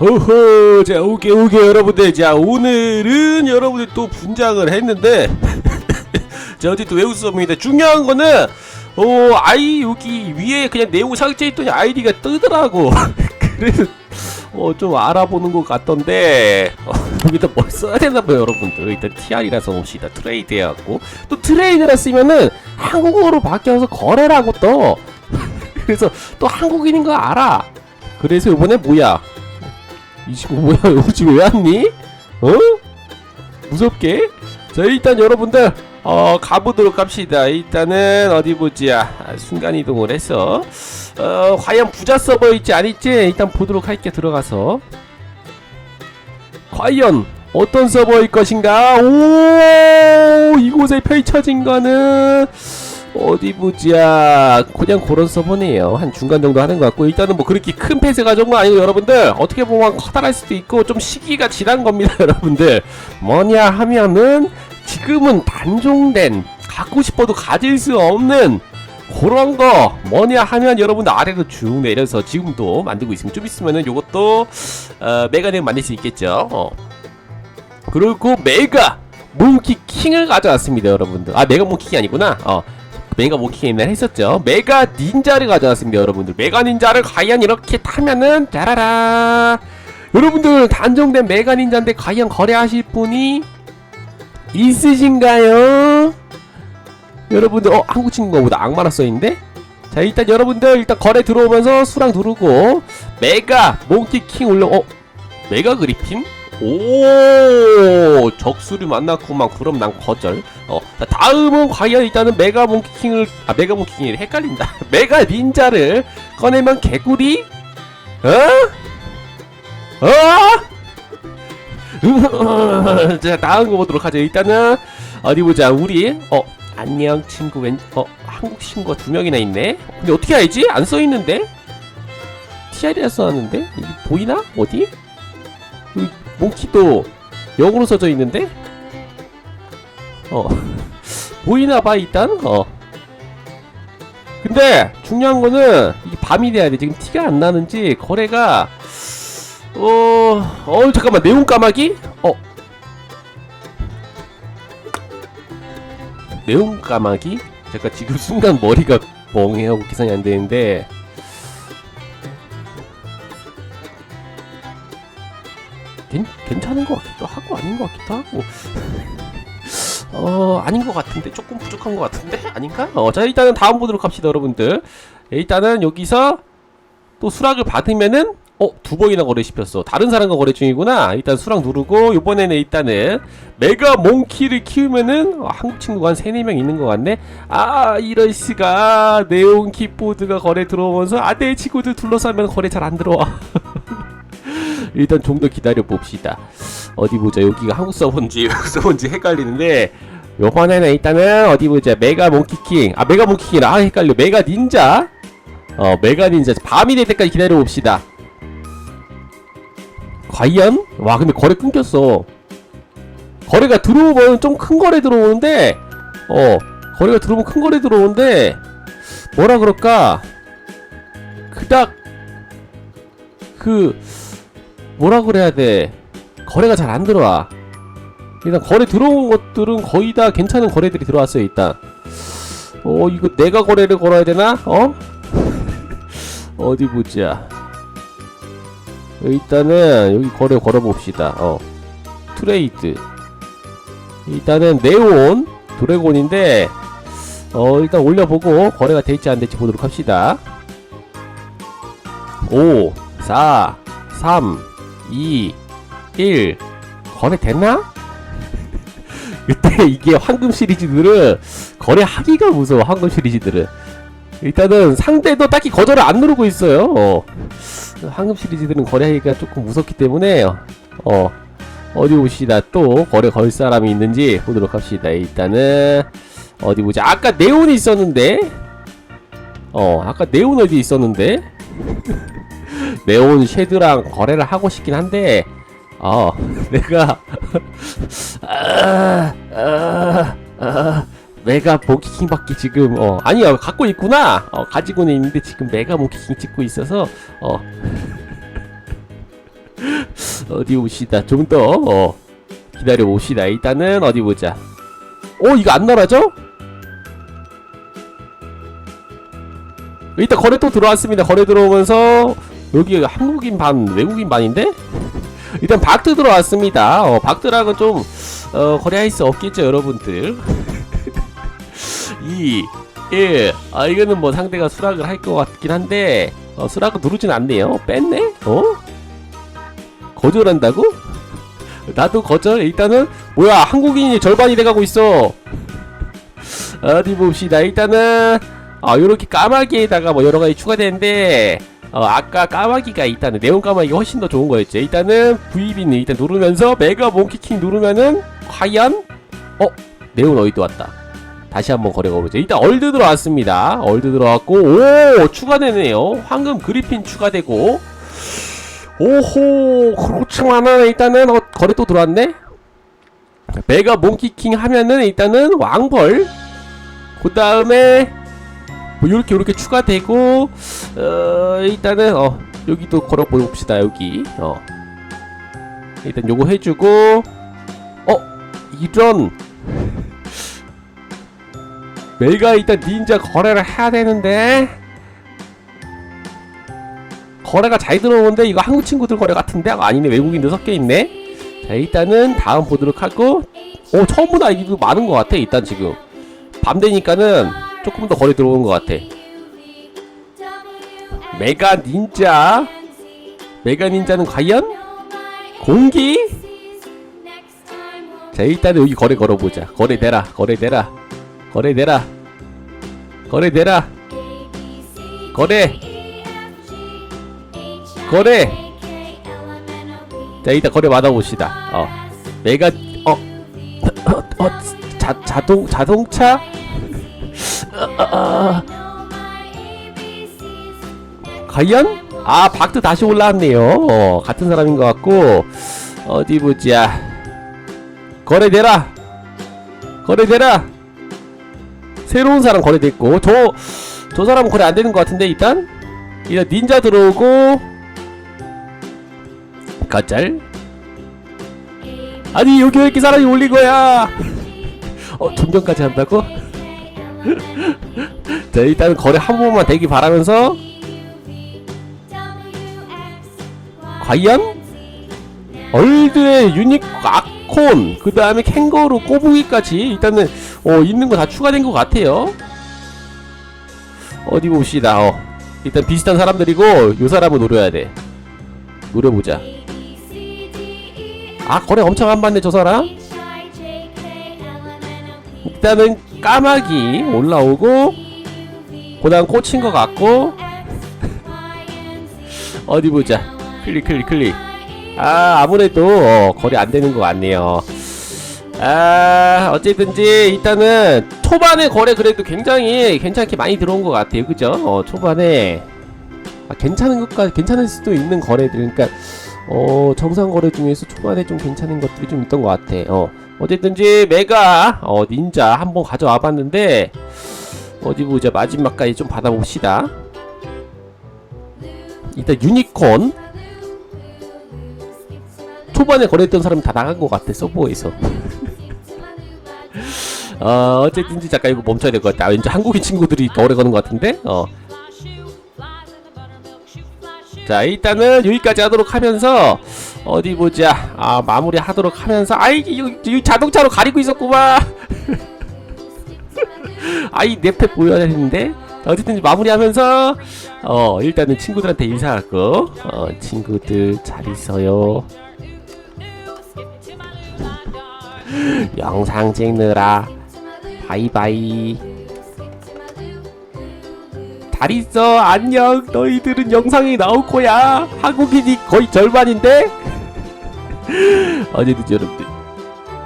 호호 자 오케이 오케이 여러분들. 자 오늘은 여러분들 또 분장을 했는데 자 어디 또 외우 수업입니다. 중요한 거는 어 아이 여기 위에 그냥 내용 삭제했더니 아이디가 뜨더라고. 그래서 어 좀 알아보는 것 같던데 어, 여기다 뭘 써야 되나 봐요 여러분들. 일단 TR이라서 봅시다 트레이드 해갖고. 또 트레이드라 쓰면은 한국어로 바뀌어서 거래라고 떠 그래서 또 한국인인 거 알아. 그래서 이번에 뭐야 이 친구 뭐야 여기 지금 왜 왔니? 어? 무섭게? 자 일단 여러분들 어 가보도록 합시다 일단은 어디 보자 아, 순간이동을 해서 어 과연 부자 서버 있지 아닐지 일단 보도록 할게 들어가서 과연 어떤 서버일 것인가 오 이곳에 펼쳐진 거는 어디 보자. 그냥 그런 서버네요. 한 중간 정도 하는 것 같고 일단은 뭐 그렇게 큰 폐쇄가 정도 아니고 여러분들 어떻게 보면 커다랄 수도 있고 좀 시기가 지난 겁니다 여러분들. 뭐냐 하면은 지금은 단종된 갖고 싶어도 가질 수 없는 그런 거. 뭐냐 하면 여러분들 아래로 쭉 내려서 지금도 만들고 있습니다 좀 있으면은 요것도 어, 메가넥 만들 수 있겠죠. 어. 그리고 메가 몽키 킹을 가져왔습니다 여러분들. 아 메가 몽킹이 아니구나. 어 메가 몽킹 옛날에 했었죠 메가 닌자를 가져왔습니다 여러분들 메가 닌자를 과연 이렇게 타면은 짜라라 여러분들 단종된 메가 닌자인데 과연 거래하실 분이 있으신가요? 여러분들 어 한국 친구보다 악마나 써있는데? 자 일단 여러분들 일단 거래 들어오면서 수랑 누르고 메가 몽키 킹 올려 어 메가 그리핀? 오 적수를 만났구만. 그럼 난 거절. 어 자, 다음은 과연 일단은 메가 몽키킹을 아 메가 몽키킹이 헷갈린다. 메가 닌자를 꺼내면 개구리 어? 어? 자 다음 거 보도록 하죠. 일단은 어디 보자. 우리 어 안녕 친구 왼어 한국 친구가 두 명이나 있네. 근데 어떻게 알지? 안 써 있는데? TR이라 써놨는데? 보이나? 어디? 몽키도 영어로 써져 있는데? 어. 보이나 봐 일단? 어. 근데 중요한 거는 이게 밤이 돼야 돼. 지금 티가 안 나는지 거래가 어, 어 잠깐만. 내용 까마귀? 어. 내용 까마귀? 잠깐 지금 순간 머리가 멍해하고 계산이 안 되는데 괜, 괜찮은 것 같기도 하고 아닌 것 같기도 하고. 어 아닌 것 같은데? 조금 부족한 것 같은데? 아닌가? 어 자 일단은 다음 보도록 합시다 여러분들. 일단은 여기서 또 수락을 받으면은 어 두 번이나 거래 씹혔어. 다른 사람과 거래 중이구나. 일단 수락 누르고 이번에는 일단은 메가 몽키를 키우면은 어, 한국 친구가 한 3, 4명 있는 것 같네. 아 이럴 수가. 네온 키보드가 거래 들어오면서 아 내 친구들 둘러싸면 거래 잘 안 들어와 일단 좀 더 기다려 봅시다. 어디 보자. 여기가 한국 서버인지 외국 서버인지 헷갈리는데 요번에는 일단은 어디 보자. 메가 몽키킹. 아 메가 몽키킹이라 아 헷갈려. 메가 닌자. 어 메가 닌자. 밤이 될 때까지 기다려 봅시다. 과연? 와 근데 거래 끊겼어. 거래가 들어오면 좀 큰 거래 들어오는데 어 거래가 들어오면 큰 거래 들어오는데 뭐라 그럴까 그닥 그 뭐라 그래야 돼? 거래가 잘 안 들어와. 일단 거래 들어온 것들은 거의 다 괜찮은 거래들이 들어왔어요 일단. 어 이거 내가 거래를 걸어야 되나? 어? 어디 보자. 일단은 여기 거래 걸어봅시다. 어. 트레이드. 일단은 네온 드래곤인데 어 일단 올려보고 거래가 될지 안 될지 보도록 합시다. 5 4 3 2 1 거래 됐나? 그때 이게 황금 시리즈들은 거래하기가 무서워 황금 시리즈들은. 일단은 상대도 딱히 거절을 안 누르고 있어요. 어. 황금 시리즈들은 거래하기가 조금 무섭기 때문에 어 어디 봅시다 또 거래 걸 사람이 있는지 보도록 합시다. 일단은 어디 보자. 아까 네온이 있었는데? 어 아까 네온 어디 있었는데 네온 쉐드랑 거래를 하고 싶긴 한데 어 내가 아, 아, 아, 메가 모키킹밖에 지금 어 아니야 갖고 있구나! 어 가지고는 있는데 지금 메가 모키킹 찍고 있어서 어 어디 봅시다. 좀 더 어, 기다려 봅시다. 일단은 어디 보자. 어 이거 안 날아져? 일단 거래 또 들어왔습니다. 거래 들어오면서 여기 한국인 반 외국인 반인데? 일단 박트 들어왔습니다. 어, 박트랑은 좀 어, 거래할 수 없겠죠 여러분들. 2 1 아, 이거는 뭐 상대가 수락을 할 것 같긴 한데 어, 수락을 누르진 않네요. 뺐네? 어? 거절한다고? 나도 거절? 일단은 뭐야 한국인이 절반이 돼가고 있어. 어디 봅시다. 일단은 아 요렇게 까마귀에다가 뭐 여러가지 추가되는데 어 아까 까마귀가 일단은 네온 까마귀가 훨씬 더 좋은 거였죠 일단은 VB는 일단 누르면서 메가 몽키킹 누르면은 과연 어 네온 어이도 왔다. 다시 한번 거래 가보죠. 일단 얼드 들어왔습니다. 얼드 들어왔고 오 추가되네요. 황금 그리핀 추가되고. 오호 그렇지만은 일단은 어, 거래 또 들어왔네. 메가 몽키킹 하면은 일단은 왕벌. 그 다음에 뭐 요렇게 요렇게 추가되고 어 일단은 어 여기도 걸어 봅시다 여기. 어. 일단 요거 해주고 어 이런. 메가 일단 닌자 거래를 해야 되는데. 거래가 잘 들어오는데 이거 한국 친구들 거래 같은데? 아, 아니네. 외국인도 섞여 있네. 자 일단은 다음 보도록 하고. 오 처음보다 이거 많은 것 같아 일단 지금. 밤 되니까는 조금 더 거래 들어오는 것 같아. 메가 닌자. 메가 닌자는 과연? 공기? 자 일단은 여기 거래 걸어보자. 거래 내라 거래 내라. 거래 내라. 거래 내라. 거래 거래 자 일단 거래 받아봅시다. 어. 메가 어, 어, 어 자, 자동 자동차 어, 어, 과연? 아 박도 다시 올라왔네요. 어, 같은 사람인 것 같고 어디 보자. 거래되라. 거래되라. 새로운 사람 거래됐고 저 저 사람은 거래 안 되는 것 같은데 일단? 일단 닌자 들어오고 가짤. 아니 여기 왜 이렇게 사람이 올린 거야? 어 존경까지 한다고? 자 일단은 거래 한 번만 되기 바라면서 과연 얼드의 유닉 아콘 그 다음에 캥거루 꼬부기까지 일단은 어 있는 거 다 추가된 것 같아요. 어디 봅시다. 어 일단 비슷한 사람들이고 요 사람을 노려야 돼. 노려보자. 아 거래 엄청 안 받네 저 사람. 일단은 까마귀 올라오고 그 다음 꽂힌 것 같고. 어디 보자. 클릭 클릭 클릭. 아 아무래도 어, 거래 안 되는 것 같네요. 아 어쨌든지 일단은 초반에 거래 그래도 굉장히 괜찮게 많이 들어온 것 같아요. 그죠? 어 초반에. 아, 괜찮은 것까 괜찮을 수도 있는 거래들. 그러니까 어 정상 거래 중에서 초반에 좀 괜찮은 것들이 좀 있던 것 같아. 어 어쨌든지 메가 어 닌자 한번 가져와 봤는데 어디 보자. 마지막까지 좀 받아봅시다. 일단 유니콘. 초반에 거래했던 사람이 다 나간 것 같아 서버에서. 어 어쨌든지 잠깐 이거 멈춰야 될 것 같아. 아, 왠지 한국인 친구들이 더 오래 거는 것 같은데? 어. 자 일단은 여기까지 하도록 하면서 어디 보자. 아 마무리 하도록 하면서. 아이 이, 이 자동차로 가리고 있었구만. 아이 내패 보여야 되는데. 자, 어쨌든 마무리하면서 어 일단은 친구들한테 인사하고 어 친구들 잘 있어요. 영상 찍느라. 바이바이. 잘 있어. 안녕. 너희들은 영상이 나올 거야. 한국인이 거의 절반인데 어제도 여러분들.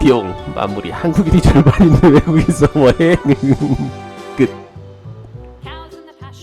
뿅 마무리. 한국인이 절반인데 외국에서 뭐해